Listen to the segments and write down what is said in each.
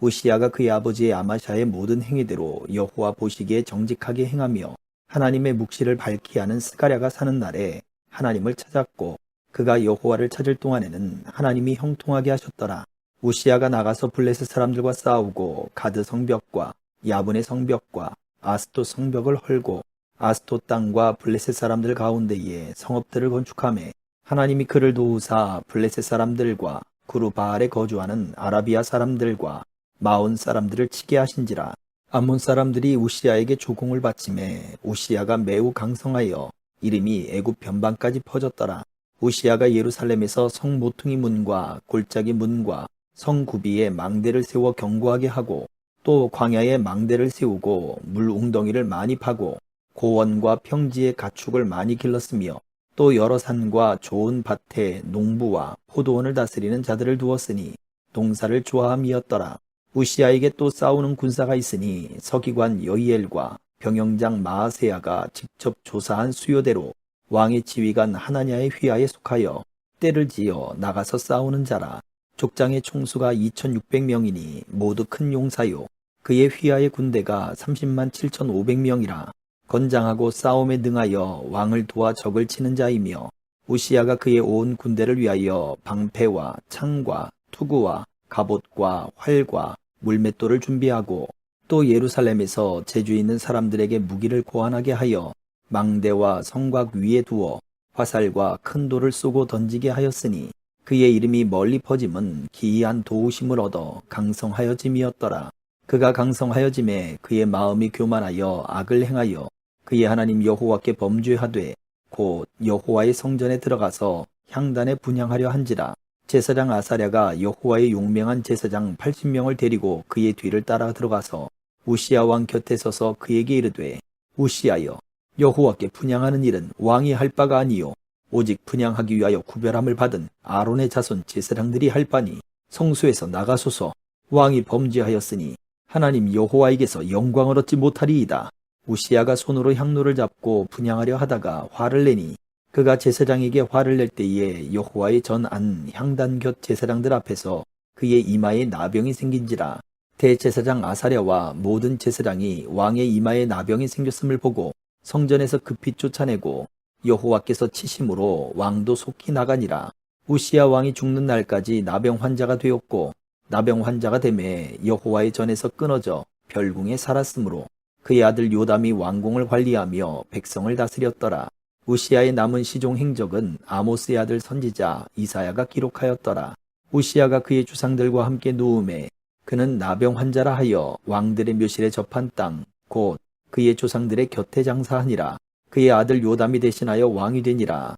우시야가 그의 아버지의 아마샤의 모든 행위대로 여호와 보시기에 정직하게 행하며 하나님의 묵시를 밝히 하는 스가랴가 사는 날에 하나님을 찾았고 그가 여호와를 찾을 동안에는 하나님이 형통하게 하셨더라. 우시야가 나가서 블레셋 사람들과 싸우고 가드 성벽과 야분의 성벽과 아스토 성벽을 헐고 아스토 땅과 블레셋 사람들 가운데에 성읍들을 건축함에 하나님이 그를 도우사 블레셋 사람들과 구루바알에 거주하는 아라비아 사람들과 마온 사람들을 치게 하신지라 암몬 사람들이 우시야에게 조공을 바침에 우시야가 매우 강성하여 이름이 애굽 변방까지 퍼졌더라. 우시야가 예루살렘에서 성 모퉁이 문과 골짜기 문과 성 구비에 망대를 세워 경고하게 하고 또 광야에 망대를 세우고 물 웅덩이를 많이 파고 고원과 평지의 가축을 많이 길렀으며 또 여러 산과 좋은 밭에 농부와 포도원을 다스리는 자들을 두었으니 농사를 좋아함이었더라. 우시야에게 또 싸우는 군사가 있으니 서기관 여이엘과 병영장 마아세야가 직접 조사한 수요대로 왕의 지휘관 하나냐의 휘하에 속하여 때를 지어 나가서 싸우는 자라. 족장의 총수가 2600명이니 모두 큰 용사요. 그의 휘하의 군대가 30만 7500명이라. 건장하고 싸움에 능하여 왕을 도와 적을 치는 자이며 우시야가 그의 온 군대를 위하여 방패와 창과 투구와 갑옷과 활과 물맷돌을 준비하고 또 예루살렘에서 재주 있는 사람들에게 무기를 고안하게 하여 망대와 성곽 위에 두어 화살과 큰 돌을 쏘고 던지게 하였으니 그의 이름이 멀리 퍼짐은 기이한 도우심을 얻어 강성하여짐이었더라. 그가 강성하여짐에 그의 마음이 교만하여 악을 행하여 그의 하나님 여호와께 범죄하되 곧 여호와의 성전에 들어가서 향단에 분향하려 한지라 제사장 아사랴가 여호와의 용맹한 제사장 80명을 데리고 그의 뒤를 따라 들어가서 우시야 왕 곁에 서서 그에게 이르되 우시야여 여호와께 분향하는 일은 왕이 할 바가 아니요 오직 분향하기 위하여 구별함을 받은 아론의 자손 제사장들이 할 바니 성소에서 나가소서 왕이 범죄하였으니 하나님 여호와에게서 영광을 얻지 못하리이다. 우시야가 손으로 향로를 잡고 분향하려 하다가 화를 내니 그가 제사장에게 화를 낼 때에 여호와의 전 안 향단 곁 제사장들 앞에서 그의 이마에 나병이 생긴지라 대제사장 아사랴와 모든 제사장이 왕의 이마에 나병이 생겼음을 보고 성전에서 급히 쫓아내고 여호와께서 치심으로 왕도 속히 나가니라 우시야 왕이 죽는 날까지 나병 환자가 되었고 나병 환자가 되매 여호와의 전에서 끊어져 별궁에 살았으므로 그의 아들 요담이 왕궁을 관리하며 백성을 다스렸더라. 우시야의 남은 시종 행적은 아모스의 아들 선지자 이사야가 기록하였더라. 우시야가 그의 주상들과 함께 누움에 그는 나병 환자라 하여 왕들의 묘실에 접한 땅, 곧 그의 조상들의 곁에 장사하니라. 그의 아들 요담이 대신하여 왕이 되니라.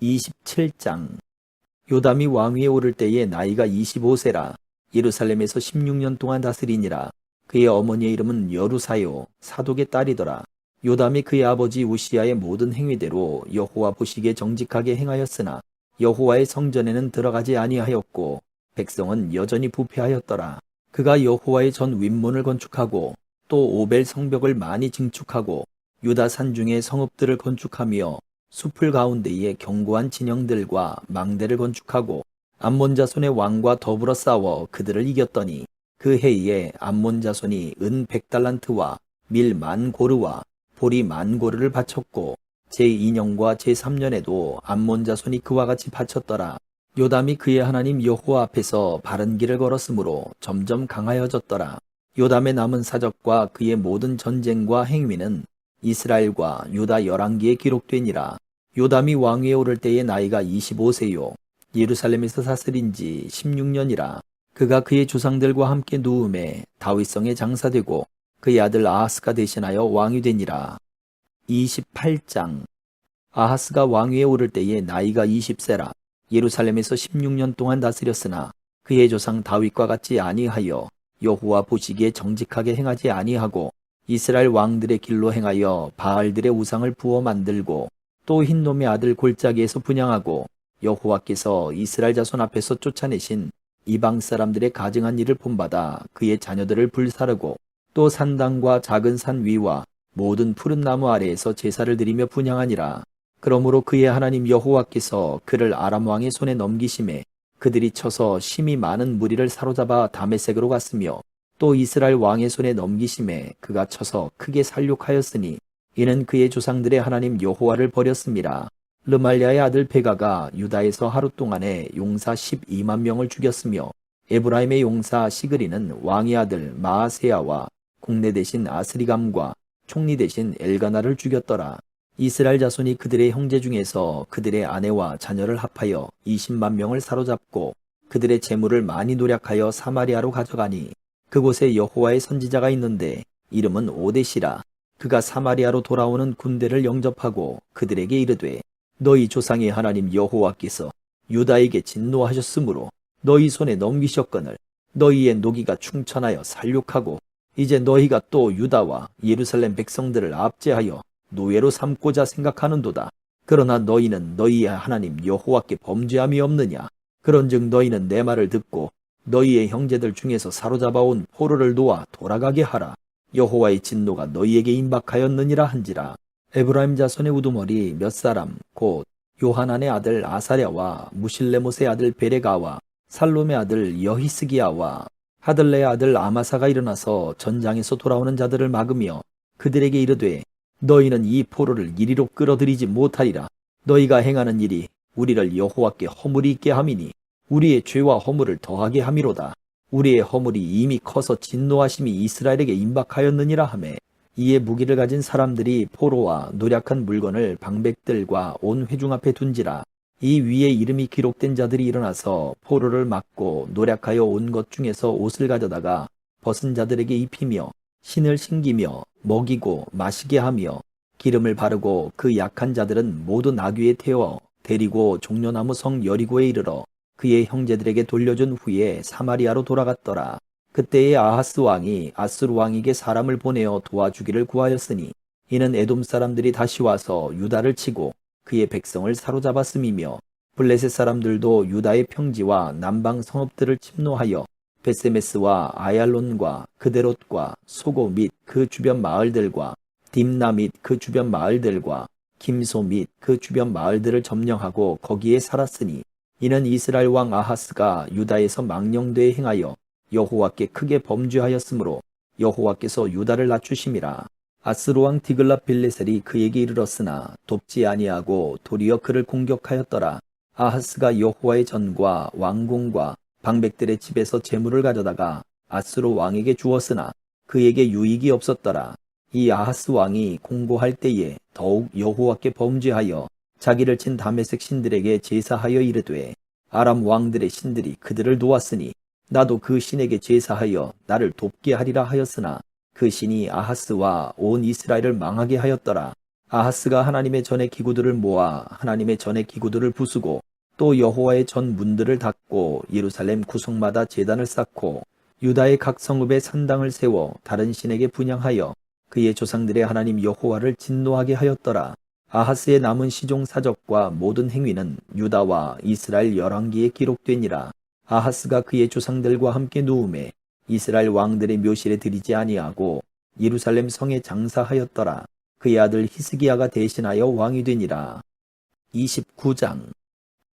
27장 요담이 왕위에 오를 때에 나이가 25세라. 예루살렘에서 16년 동안 다스리니라. 그의 어머니의 이름은 여루사요 사독의 딸이더라. 요담이 그의 아버지 우시야의 모든 행위대로 여호와 보시기에 정직하게 행하였으나 여호와의 성전에는 들어가지 아니하였고 백성은 여전히 부패하였더라. 그가 여호와의 전 윗문을 건축하고 또 오벨 성벽을 많이 증축하고 유다 산 중에 성읍들을 건축하며 숲을 가운데에 견고한 진영들과 망대를 건축하고 암몬 자손의 왕과 더불어 싸워 그들을 이겼더니 그 해에 암몬 자손이 은 백달란트와 밀 만 고르와 보리 만 고르를 바쳤고 제2년과 제3년에도 암몬 자손이 그와 같이 바쳤더라. 요담이 그의 하나님 여호와 앞에서 바른 길을 걸었으므로 점점 강하여졌더라. 요담의 남은 사적과 그의 모든 전쟁과 행위는 이스라엘과 유다 열왕기에 기록되니라. 요담이 왕위에 오를 때의 나이가 25세요. 예루살렘에서 사슬인 지 16년이라. 그가 그의 조상들과 함께 누움에 다윗성에 장사되고 그의 아들 아하스가 대신하여 왕이 되니라. 28장 아하스가 왕위에 오를 때에 나이가 20세라. 예루살렘에서 16년 동안 다스렸으나 그의 조상 다윗과 같이 아니하여 여호와 보시기에 정직하게 행하지 아니하고 이스라엘 왕들의 길로 행하여 바알들의 우상을 부어 만들고 또 흰놈의 아들 골짜기에서 분양하고 여호와께서 이스라엘 자손 앞에서 쫓아내신 이방 사람들의 가증한 일을 본받아 그의 자녀들을 불사르고 또 산당과 작은 산 위와 모든 푸른 나무 아래에서 제사를 드리며 분양하니라. 그러므로 그의 하나님 여호와께서 그를 아람 왕의 손에 넘기심에 그들이 쳐서 심히 많은 무리를 사로잡아 다메섹으로 갔으며 또 이스라엘 왕의 손에 넘기심에 그가 쳐서 크게 살육하였으니 이는 그의 조상들의 하나님 여호와를 버렸습니다. 르말리아의 아들 베가가 유다에서 하루 동안에 용사 12만 명을 죽였으며 에브라임의 용사 시그리는 왕의 아들 마아세야와 국내 대신 아스리감과 총리 대신 엘가나를 죽였더라. 이스라엘 자손이 그들의 형제 중에서 그들의 아내와 자녀를 합하여 20만 명을 사로잡고 그들의 재물을 많이 노력하여 사마리아로 가져가니 그곳에 여호와의 선지자가 있는데 이름은 오데시라. 그가 사마리아로 돌아오는 군대를 영접하고 그들에게 이르되 너희 조상의 하나님 여호와께서 유다에게 진노하셨으므로 너희 손에 넘기셨거늘 너희의 노기가 충천하여 살육하고 이제 너희가 또 유다와 예루살렘 백성들을 압제하여 노예로 삼고자 생각하는도다. 그러나 너희는 너희의 하나님 여호와께 범죄함이 없느냐? 그런즉 너희는 내 말을 듣고 너희의 형제들 중에서 사로잡아온 포로를 놓아 돌아가게 하라. 여호와의 진노가 너희에게 임박하였느니라 한지라. 에브라임 자손의 우두머리 몇 사람 곧 요하난의 아들 아사랴와 무실레못의 아들 베레가와 살롬의 아들 여히스기야와 하들레의 아들 아마사가 일어나서 전장에서 돌아오는 자들을 막으며 그들에게 이르되 너희는 이 포로를 이리로 끌어들이지 못하리라. 너희가 행하는 일이 우리를 여호와께 허물이 있게 함이니 우리의 죄와 허물을 더하게 함이로다. 우리의 허물이 이미 커서 진노하심이 이스라엘에게 임박하였느니라 하매 이에 무기를 가진 사람들이 포로와 노력한 물건을 방백들과 온 회중 앞에 둔지라 이 위에 이름이 기록된 자들이 일어나서 포로를 막고 노력하여 온 것 중에서 옷을 가져다가 벗은 자들에게 입히며 신을 신기며 먹이고 마시게 하며 기름을 바르고 그 약한 자들은 모두 나귀에 태워 데리고 종려나무 성 여리고에 이르러 그의 형제들에게 돌려준 후에 사마리아로 돌아갔더라. 그때의 아하스 왕이 아스루 왕에게 사람을 보내어 도와주기를 구하였으니 이는 에돔 사람들이 다시 와서 유다를 치고 그의 백성을 사로잡았음이며 블레셋 사람들도 유다의 평지와 남방 성읍들을 침노하여 베세메스와 아얄론과 그데롯과 소고 및 그 주변 마을들과 딥나 및 그 주변 마을들과 김소 및 그 주변 마을들을 점령하고 거기에 살았으니 이는 이스라엘 왕 아하스가 유다에서 망령되에 행하여 여호와께 크게 범죄하였으므로 여호와께서 유다를 낮추심이라 아스루 왕 디글라 빌레셀이 그에게 이르렀으나 돕지 아니하고 도리어 그를 공격하였더라. 아하스가 여호와의 전과 왕궁과 방백들의 집에서 재물을 가져다가 아스루 왕에게 주었으나 그에게 유익이 없었더라. 이 아하스 왕이 공고할 때에 더욱 여호와께 범죄하여 자기를 친 다메섹 신들에게 제사하여 이르되 아람 왕들의 신들이 그들을 도왔으니 나도 그 신에게 제사하여 나를 돕게 하리라 하였으나 그 신이 아하스와 온 이스라엘을 망하게 하였더라. 아하스가 하나님의 전의 기구들을 모아 하나님의 전의 기구들을 부수고 또 여호와의 전 문들을 닫고 예루살렘 구석마다 제단을 쌓고 유다의 각 성읍에 산당을 세워 다른 신에게 분양하여 그의 조상들의 하나님 여호와를 진노하게 하였더라. 아하스의 남은 시종 사적과 모든 행위는 유다와 이스라엘 열왕기에 기록되니라. 아하스가 그의 조상들과 함께 누움에 이스라엘 왕들의 묘실에 들이지 아니하고 예루살렘 성에 장사하였더라. 그의 아들 히스기야가 대신하여 왕이 되니라. 29장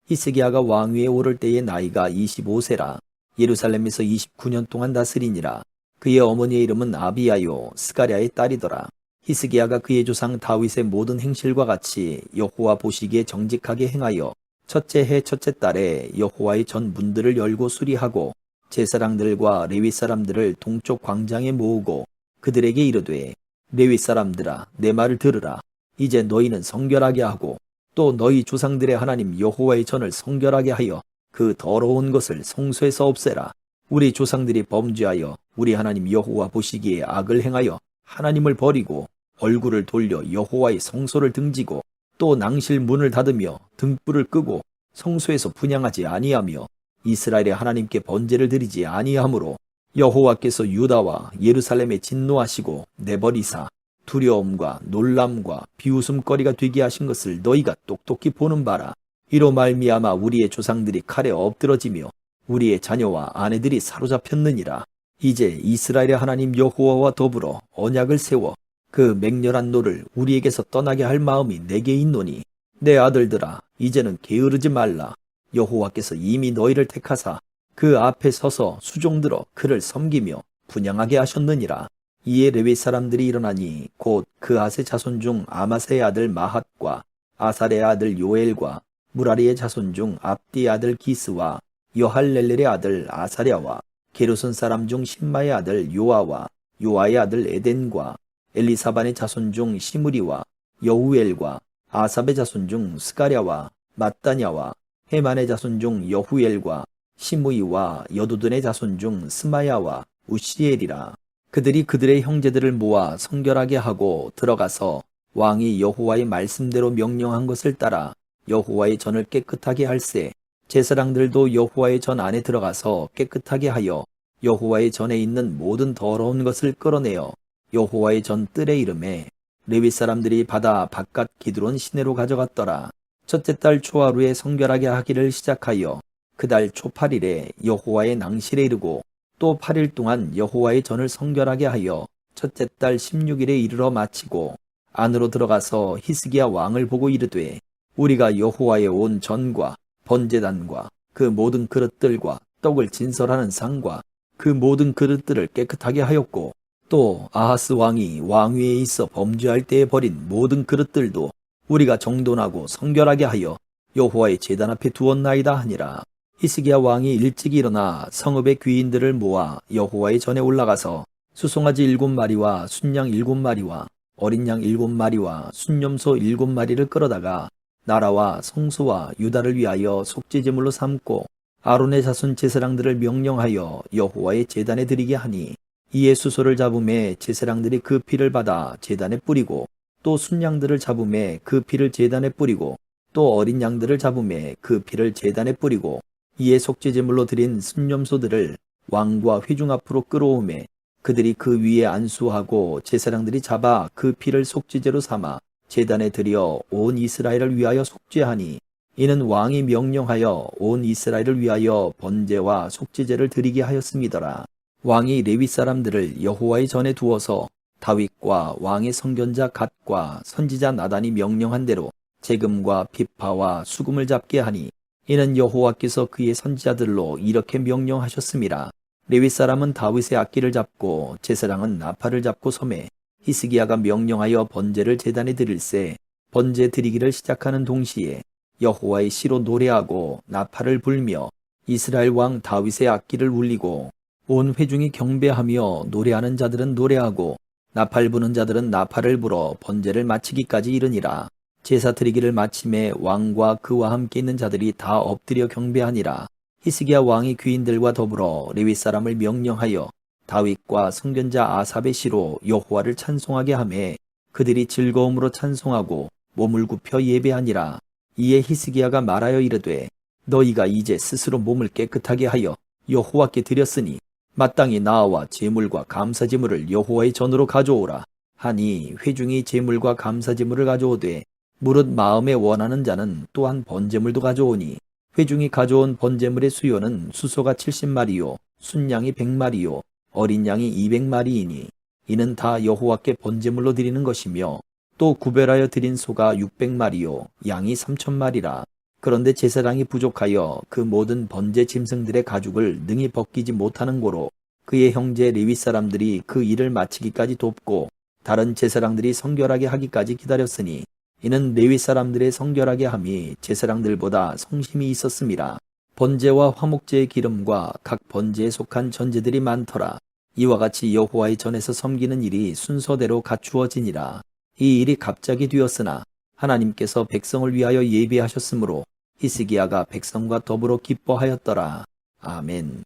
히스기야가 왕위에 오를 때의 나이가 25세라. 예루살렘에서 29년 동안 다스리니라. 그의 어머니의 이름은 아비야요 스가랴의 딸이더라. 히스기야가 그의 조상 다윗의 모든 행실과 같이 여호와 보시기에 정직하게 행하여 첫째 해 첫째 달에 여호와의 전 문들을 열고 수리하고 제사장들과 레위 사람들을 동쪽 광장에 모으고 그들에게 이르되 레위 사람들아 내 말을 들으라. 이제 너희는 성결하게 하고 또 너희 조상들의 하나님 여호와의 전을 성결하게 하여 그 더러운 것을 성소에서 없애라. 우리 조상들이 범죄하여 우리 하나님 여호와 보시기에 악을 행하여 하나님을 버리고 얼굴을 돌려 여호와의 성소를 등지고 또 낭실 문을 닫으며 등불을 끄고 성소에서 분양하지 아니하며 이스라엘의 하나님께 번제를 드리지 아니하므로 여호와께서 유다와 예루살렘에 진노하시고 내버리사 두려움과 놀람과 비웃음거리가 되게 하신 것을 너희가 똑똑히 보는 바라. 이로 말미암아 우리의 조상들이 칼에 엎드러지며 우리의 자녀와 아내들이 사로잡혔느니라. 이제 이스라엘의 하나님 여호와와 더불어 언약을 세워 그 맹렬한 노를 우리에게서 떠나게 할 마음이 내게 있노니 내 아들들아 이제는 게으르지 말라. 여호와께서 이미 너희를 택하사 그 앞에 서서 수종들어 그를 섬기며 분양하게 하셨느니라. 이에 레위 사람들이 일어나니 곧 그아세 자손 중 아마세의 아들 마핫과 아살의 아들 요엘과 무라리의 자손 중 압디의 아들 기스와 여할렐렐의 아들 아사랴와 게르손 사람 중 신마의 아들 요아와 요아의 아들 에덴과 엘리사반의 자손 중 시무리와 여후엘과 아삽의 자손 중 스가랴와 마따냐와 헤만의 자손 중 여후엘과 시무이와 여두둔의 자손 중 스마야와 우시엘이라 그들이 그들의 형제들을 모아 성결하게 하고 들어가서 왕이 여호와의 말씀대로 명령한 것을 따라 여호와의 전을 깨끗하게 할세 제사장들도 여호와의 전 안에 들어가서 깨끗하게 하여 여호와의 전에 있는 모든 더러운 것을 끌어내어 여호와의 전 뜰의 이름에 레위 사람들이 바다 바깥 기드론 시내로 가져갔더라. 첫째 달 초하루에 성결하게 하기를 시작하여 그 달 초팔일에 여호와의 낭실에 이르고 또 8일 동안 여호와의 전을 성결하게 하여 첫째 달 16일에 이르러 마치고 안으로 들어가서 히스기야 왕을 보고 이르되 우리가 여호와의 온 전과 번제단과 그 모든 그릇들과 떡을 진설하는 상과 그 모든 그릇들을 깨끗하게 하였고 또 아하스 왕이 왕위에 있어 범죄할 때에 버린 모든 그릇들도 우리가 정돈하고 성결하게 하여 여호와의 제단 앞에 두었나이다 하니라. 히스기야 왕이 일찍 일어나 성읍의 귀인들을 모아 여호와의 전에 올라가서 수송아지 일곱 마리와 순양 일곱 마리와 어린 양 일곱 마리와 순념소 일곱 마리를 끌어다가 나라와 성소와 유다를 위하여 속죄제물로 삼고 아론의 자손 제사장들을 명령하여 여호와의 제단에 드리게 하니 이에 수소를 잡음에 제사장들이 그 피를 받아 제단에 뿌리고 또 순양들을 잡음에 그 피를 제단에 뿌리고 또 어린 양들을 잡음에 그 피를 제단에 뿌리고 이에 속죄제물로 드린 순념소들을 왕과 회중 앞으로 끌어오매 그들이 그 위에 안수하고 제사장들이 잡아 그 피를 속죄제로 삼아 제단에 들여 온 이스라엘을 위하여 속죄하니 이는 왕이 명령하여 온 이스라엘을 위하여 번제와 속죄제를 드리게 하였음이더라. 왕이 레위 사람들을 여호와의 전에 두어서 다윗과 왕의 성견자 갓과 선지자 나단이 명령한 대로 재금과 비파와 수금을 잡게 하니 이는 여호와께서 그의 선지자들로 이렇게 명령하셨음이라. 레위 사람은 다윗의 악기를 잡고 제사장은 나팔을 잡고 섬에 히스기야가 명령하여 번제를 제단에 드릴세 번제 드리기를 시작하는 동시에 여호와의 시로 노래하고 나팔을 불며 이스라엘 왕 다윗의 악기를 울리고 온 회중이 경배하며 노래하는 자들은 노래하고 나팔 부는 자들은 나팔을 불어 번제를 마치기까지 이르니라. 제사 드리기를 마침에 왕과 그와 함께 있는 자들이 다 엎드려 경배하니라. 히스기야 왕이 귀인들과 더불어 레위 사람을 명령하여 다윗과 성견자 아삽의 시로 여호와를 찬송하게 하매 그들이 즐거움으로 찬송하고 몸을 굽혀 예배하니라. 이에 히스기야가 말하여 이르되 너희가 이제 스스로 몸을 깨끗하게 하여 여호와께 드렸으니 마땅히 나와 제물과 감사제물을 여호와의 전으로 가져오라. 하니 회중이 제물과 감사제물을 가져오되 무릇 마음에 원하는 자는 또한 번제물도 가져오니 회중이 가져온 번제물의 수요는 수소가 70마리요 순양이 100마리요 어린 양이 200마리이니 이는 다 여호와께 번제물로 드리는 것이며 또 구별하여 드린 소가 600마리요 양이 3천마리라 그런데 제사장이 부족하여 그 모든 번제 짐승들의 가죽을 능히 벗기지 못하는 고로 그의 형제 레위 사람들이 그 일을 마치기까지 돕고 다른 제사장들이 성결하게 하기까지 기다렸으니 이는 레위 사람들의 성결하게 함이 제사장들보다 성심이 있었음이라 번제와 화목제의 기름과 각 번제에 속한 전제들이 많더라. 이와 같이 여호와의 전에서 섬기는 일이 순서대로 갖추어지니라. 이 일이 갑자기 되었으나 하나님께서 백성을 위하여 예비하셨으므로 히스기야가 백성과 더불어 기뻐하였더라. 아멘.